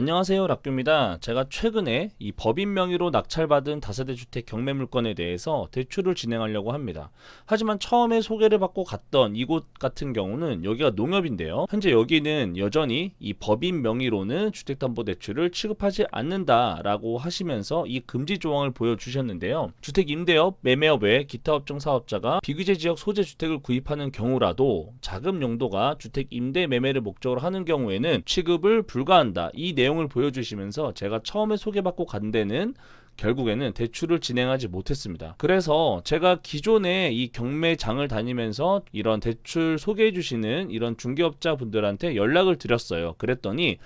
안녕하세요 락규입니다. 제가 최근에 이 법인 명의로 낙찰받은 다세대 주택 경매 물건에 대해서 대출을 진행하려고 합니다. 하지만 처음에 소개를 받고 갔던 이곳 같은 경우는 여기가 농협인데요. 현재 여기는 여전히 이 법인 명의로는 주택담보대출을 취급하지 않는다라고 하시면서 이 금지 조항을 보여주셨는데요. 주택 임대업, 매매업 외 기타 업종 사업자가 비규제 지역 소재 주택을 구입하는 경우라도 자금 용도가 주택 임대 매매를 목적으로 하는 경우에는 취급을 불가한다. 이 내용 을 보여주시면서 제가 처음에 소개받고 간 데는 결국에는 대출을 진행하지 못했습니다. 그래서 제가 기존에 이 경매장을 다니면서 이런 대출 소개해 주시는 이런 중개업자 분들한테 연락을 드렸어요. 그랬더니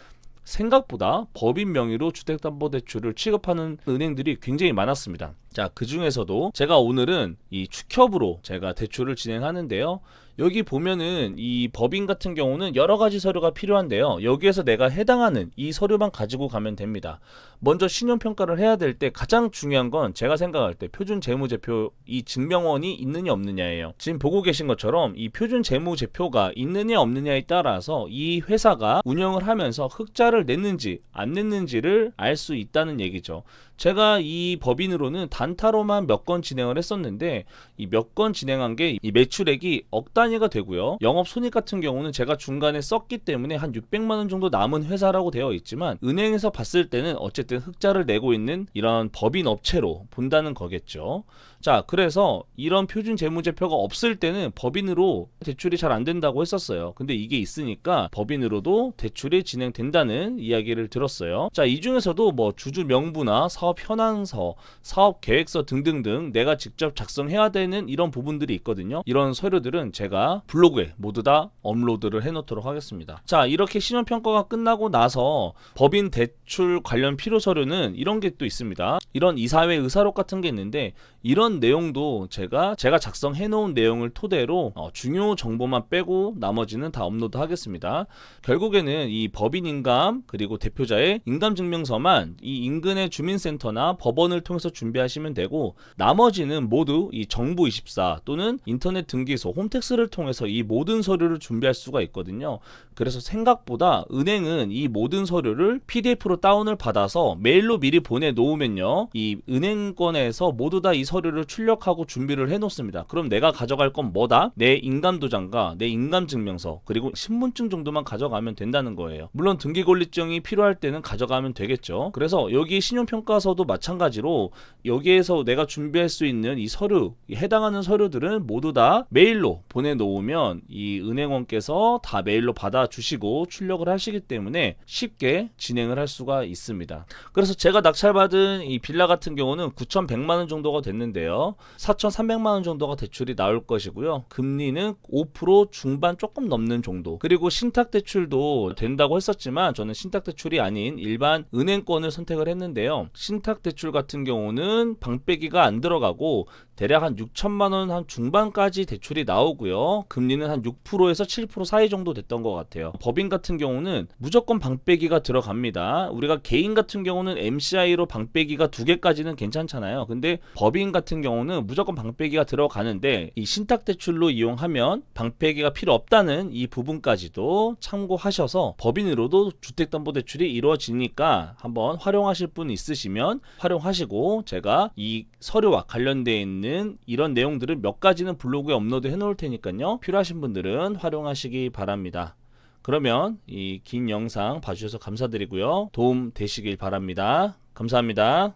생각보다 법인 명의로 주택담보대출을 취급하는 은행들이 굉장히 많았습니다. 자, 그 중에서도 제가 오늘은 이 축협으로 제가 대출을 진행하는데요. 여기 보면은 이 법인 같은 경우는 여러 가지 서류가 필요한데요. 여기에서 내가 해당하는 이 서류만 가지고 가면 됩니다. 먼저 신용평가를 해야 될 때 가장 중요한 건 제가 생각할 때 표준 재무제표 이 증명원이 있느냐 없느냐예요. 지금 보고 계신 것처럼 이 표준 재무제표가 있느냐 없느냐에 따라서 이 회사가 운영을 하면서 흑자를 냈는지 안 냈는지를 알 수 있다는 얘기죠. 제가 이 법인으로는 단타로만 몇 건 진행을 했었는데 이 몇 건 진행한 게 이 매출액이 억 단위가 되고요. 영업 손익 같은 경우는 제가 중간에 썼기 때문에 한 600만 원 정도 남은 회사라고 되어 있지만 은행에서 봤을 때는 어쨌든 흑자를 내고 있는 이런 법인 업체로 본다는 거겠죠. 자, 그래서 이런 표준 재무제표가 없을 때는 법인으로 대출이 잘 안 된다고 했었어요. 근데 이게 있으니까 법인으로도 대출이 진행된다는 이야기를 들었어요. 자, 이 중에서도 뭐 주주 명부나 사업 현황서, 사업 계획서 등등등 내가 직접 작성해야 되는 이런 부분들이 있거든요. 이런 서류들은 제가 블로그에 모두 다 업로드를 해 놓도록 하겠습니다. 자, 이렇게 신용 평가가 끝나고 나서 법인 대출 관련 필요 서류는 이런 게 또 있습니다. 이런 이사회 의사록 같은 게 있는데 이런 내용도 제가 제가 작성해 놓은 내용을 토대로 어, 중요 정보만 빼고 나머지는 다 업로드 하겠습니다. 결국에는 이 법인 인감 그리고 대표자의 인감 증명서만 이 인근의 주민센터나 법원을 통해서 준비하시면 되고 나머지는 모두 이 정부 24 또는 인터넷 등기소 홈택스를 통해서 이 모든 서류를 준비할 수가 있거든요. 그래서 생각보다 은행은 이 모든 서류를 PDF로 다운을 받아서 메일로 미리 보내 놓으면요. 이 은행권에서 모두 다 이 서류를 출력하고 준비를 해 놓습니다. 그럼 내가 가져갈 건 뭐다? 내 인감 도장과 내 인감 증명서 그리고 신분증 정도만 가져가면 된다는 거예요. 물론 등기 권리증이 필요할 때는 가져가면 되겠죠. 그래서 여기 신용평가서도 마찬가지로 여기에서 내가 준비할 수 있는 이 서류, 이 해당하는 서류들은 모두 다 메일로 보내 놓으면 이 은행원께서 다 메일로 받아 주시고 출력을 하시기 때문에 쉽게 진행을 할 수가 있습니다. 그래서 제가 낙찰받은 이 빌라 같은 경우는 9,100만 원 정도가 됐는데요. 4,300만 원 정도가 대출이 나올 것이고요. 금리는 5% 중반 조금 넘는 정도. 그리고 신탁 대출도 된다고 했었지만 저는 신탁 대출이 아닌 일반 은행권을 선택을 했는데요. 신탁 대출 같은 경우는 방빼기가 안 들어가고 대략 한 6천만 원 한 중반까지 대출이 나오고요. 금리는 한 6%에서 7% 사이 정도 됐던 것 같아요. 법인 같은 경우는 무조건 방빼기가 들어갑니다. 우리가 개인 같은 경우는 MCI로 방빼기가 두 개까지는 괜찮잖아요. 근데 법인 같은 경우는 무조건 방빼기가 들어가는데 이 신탁 대출로 이용하면 방빼기가 필요 없다는 이 부분까지도 참고하셔서 법인으로도 주택담보대출이 이루어지니까 한번 활용하실 분 있으시면 활용하시고 제가 이 서류와 관련되어 있는 이런 내용들을 몇 가지는 블로그에 업로드 해 놓을 테니까요. 필요하신 분들은 활용하시기 바랍니다. 그러면 이 긴 영상 봐주셔서 감사드리고요. 도움 되시길 바랍니다. 감사합니다.